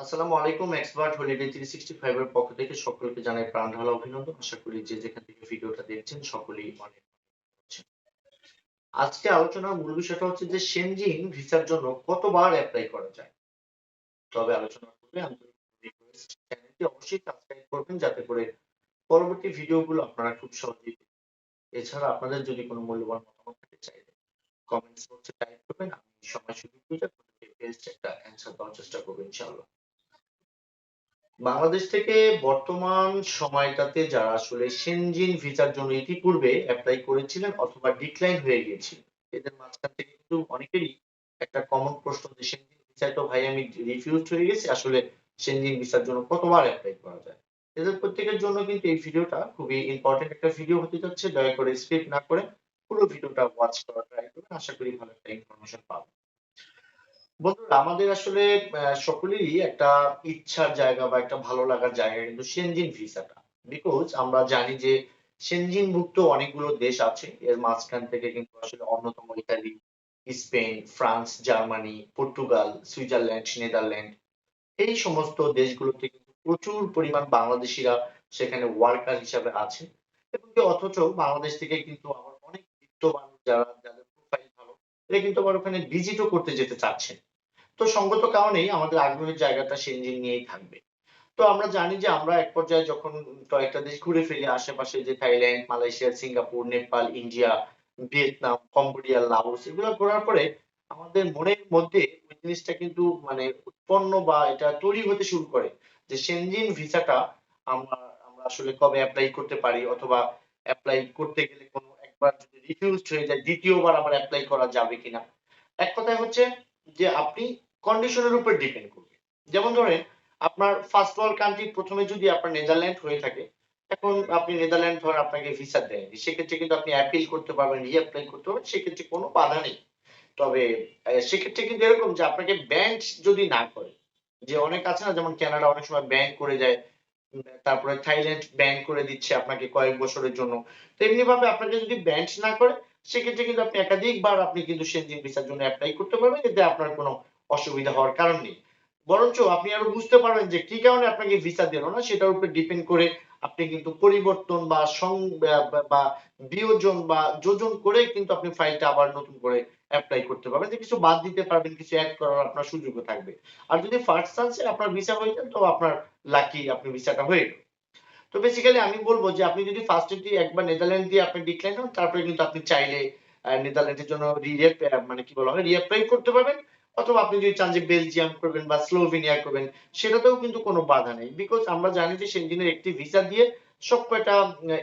আসসালামু আলাইকুম expert holiday 365 এর পক্ষ থেকে সকলকে জানাই প্রাণ ঢালা অভিনন্দন আশা করি যে যেখান থেকে ভিডিওটা দেখছেন সকলেই অনেক। আজকে আলোচনার মূল বিষয়টা হচ্ছে যে সেনজিন ভিসার জন্য কতবার অ্যাপ্লাই করা যায় তবে আলোচনা করবে চ্যানেলটি অবশ্যই সাবস্ক্রাইব করবেন, যাতে করে পরবর্তী ভিডিওগুলো আপনারা খুব সহজেই। এছাড়া আপনাদের যদি কোনো মূল্যবান মতামত থাকে, চাইলে কমেন্টস বক্সে টাইপ করবেন আমি সময় সুযোগ বেস্ট একটা অ্যান্সার দেওয়ার চেষ্টা করব, ইনশাআল্লাহ বাংলাদেশ থেকে বর্তমান সময়টাতে যারা আসলে সেনজিন ভিসার জন্য ইতিপূর্বে অ্যাপ্লাই করেছিলেন অথবা ডিক্লাইন হয়ে গিয়েছিল এদের মাঝখান থেকে কিন্তু অনেকেরই একটা কমন প্রশ্ন যে সেনজিন ভিসায় তো ভাই আমি রিফিউজড হয়ে গেছি, আসলে সেনজিন ভিসার জন্য কতবার অ্যাপ্লাই করা যায়? এদের প্রত্যেকের জন্য কিন্তু এই ভিডিওটা খুবই ইম্পর্টেন্ট একটা ভিডিও হতে যাচ্ছে, দয়া করে স্কিপ না করে পুরো ভিডিওটা ওয়াচ করার ট্রাই করবেন আশা করি ভালো একটা ইনফরমেশন পাবেন। বন্ধুরা, আমাদের আসলে সকলেরই একটা ইচ্ছার জায়গা বা একটা ভালো লাগার জায়গা কিন্তু সেনজিন ভিসাটা বিকজ আমরা জানি যে সেনজিন ভুক্ত অনেকগুলো দেশ আছে। এর মাঝখান থেকে কিন্তু আসলে অন্যতম Italy, Spain, France, Germany, Portugal, Switzerland, Netherland. এই সমস্ত দেশগুলোতে কিন্তু প্রচুর পরিমাণ বাংলাদেশিরা সেখানে ওয়ার্কার হিসাবে আছে। এবং অথচ বাংলাদেশ থেকে কিন্তু আবার অনেক বিত্তবান যারা এরা কিন্তু আবার ওখানে ভিজিটও করতে যেতে চাচ্ছেন তো সঙ্গত কারণেই আমাদের আগ্রহের জায়গাটা সেনজিন নিয়েই থাকবে। তো আমরা জানি যে আমরা এক পর্যায়ে যখন কয়েকটা দেশ ঘুরে ফেলি আশেপাশে যে Thailand, Malaysia, Singapore, Nepal, India, Vietnam, Cambodia, Laos, এগুলো ঘোরার পরে আমাদের মনের মধ্যে ওই জিনিসটা কিন্তু মানে উৎপন্ন বা এটা তৈরি হতে শুরু করে যে সেনজিন ভিসাটা আমরা আমরা আসলে কবে অ্যাপ্লাই করতে পারি অথবা অ্যাপ্লাই করতে গেলে কোনো একবার যদি রিফিউজড হয়ে যায়, দ্বিতীয়বার আবার অ্যাপ্লাই করা যাবে কিনা? এক কথায় হচ্ছে যে আপনি কন্ডিশনের উপর ডিপেন্ড করবে যেমন ধরেন, আপনার ফার্স্ট ওয়ার্ল্ড কান্ট্রি প্রথমে যদি আপনার নেদারল্যান্ড হয়ে থাকে, এখন আপনি নেদারল্যান্ড ধর আপনাকে ভিসা দেয়নি, সেক্ষেত্রে কিন্তু আপনি অ্যাপিল করতে পারবেন রিঅ্যাপ্লাই করতে পারবেন, সেক্ষেত্রে কোনো বাধা নেই। তবে সেক্ষেত্রে কিন্তু এরকম যে আপনাকে ব্যাংক যদি না করে, যে অনেক আছে না, যেমন কানাডা অনেক সময় ব্যাংক করে যায় তারপরে থাইল্যান্ড ব্যান করে দিচ্ছে আপনাকে কয়েক বছরের জন্য। তো এমনি ভাবে আপনাকে যদি ব্যান না করে, সেক্ষেত্রে কিন্তু আপনি একাধিকবার আপনি কিন্তু সেনজিন ভিসার জন্য অ্যাপ্লাই করতে পারবেন। এতে আপনার কোনো অসুবিধা হওয়ার কারণ নেই। বরঞ্চ আপনি আরও বুঝতে পারবেন যে কি কারণে আপনাকে ভিসা দিল না, সেটার উপর ডিপেন্ড করে আপনি কিন্তু পরিবর্তন বা সং, বা- বিয়োজন বা যোজন করে কিন্তু আপনি ফাইলটা আবার নতুন করে অ্যাপ্লাই করতে পারবেন। কিছু বাদ দিতে পারবেন, কিছু অ্যাড করার আপনার সুযোগও থাকবে। আর যদি ফার্স্ট চান্সে আপনার ভিসা হয়ে যায়, তো আপনার লাকি আপনি ভিসাটা হয়ে গেল। তো বেসিক্যালি আমি বলব যে আপনি যদি ফার্স্ট এটি একবার নেদারল্যান্ড দিয়ে আপনি ডিক্লাইন হন, তারপরে কিন্তু আপনি চাইলে নেদারল্যান্ডের জন্য রিএপ মানে কি বলা হয় রিঅ্যাপ্লাই করতে পারবেন। অথবা আপনি যদি চান যে বেলজিয়াম করবেন বা স্লোভেনিয়া করবেন, সেটাতেও কিন্তু কোনো বাধা নেই। বিকজ আমরা জানি যে সেনজিনের একটি ভিসা দিয়ে সব কয়টা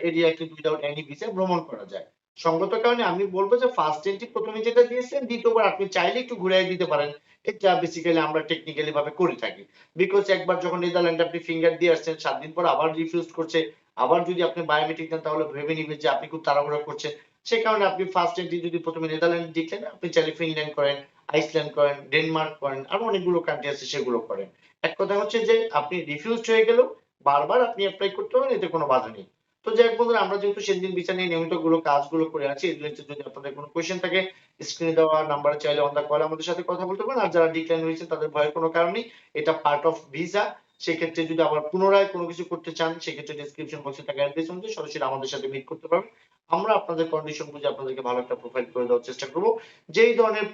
এরিয়া কিন্তু উইদাউট এনি ভিসা ভ্রমণ করা যায়। সঙ্গত কারণে আমি বলব যে ফার্স্ট এন্ট্রি প্রথমে যেটা দিয়েছেন, দ্বিতীয়বার আপনি চাইলে একটু ঘুরিয়ে দিতে পারেন। এটা বেসিক্যালি আমরা টেকনিক্যালি ভাবে করে থাকি। বিকজ একবার যখন নেদারল্যান্ডে আপনি ফিঙ্গার দিয়ে আসছেন, সাত দিন পর আবার রিফিউজ করছে আবার যদি আপনি বায়োমেট্রিক দেন, তাহলে ভেবে নিবে যে আপনি খুব তাড়াহুড়া করছেন। সে কারণে আপনি ফার্স্ট এন্ট্রি যদি প্রথমে নেদারল্যান্ড দেখলেন, আপনি চাইলে ফিনল্যান্ড করেন আইসল্যান্ড করেন ডেনমার্ক করেন, আরও অনেকগুলো কান্ট্রি আছে সেগুলো করেন। এক কথা হচ্ছে যে আপনি রিফিউজড হয়ে গেলেও বারবার আপনি অ্যাপ্লাই করতে পারেন, এতে কোনো বাধা নেই। তো যাই বন্ধুরা, আমরা যেহেতু সেদিন বিচার নিয়ে নিয়মিতগুলো কাজগুলো করে আছি জন্য যদি আপনাদের কোনো কোয়েশ্চেন থাকে স্ক্রিনে দেওয়া নাম্বারে চাইলে অন দা কল আমাদের সাথে কথা বলতে পারেন। আর যারা ডিক্লাইন হয়েছে, তাদের ভয়ের কোনো কারণ নেই। এটা পার্ট অফ ভিসা সেক্ষেত্রে যদি আবার পুনরায় কোনো কিছু করতে চান, সেক্ষেত্রে ডিসক্রিপশন বক্সে থাকা অ্যাড্রেস অনুযায়ী সরাসরি আমাদের সাথে মিট করতে পারবেন। আমরা আপনাদের কন্ডিশন বুঝে আপনাদেরকে ভালো একটা প্রোফাইল করে দেওয়ার চেষ্টা করব। যেই ধরনের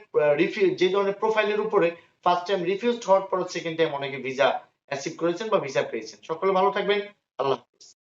যে ধরনের প্রোফাইলের উপরে ফার্স্ট টাইম রিফিউজড হওয়ার পর সেকেন্ড টাইম অনেকে ভিসা অ্যাসিভ করেছেন বা ভিসা পেয়েছেন। সকলে ভালো থাকবেন। আল্লাহ হাফেজ।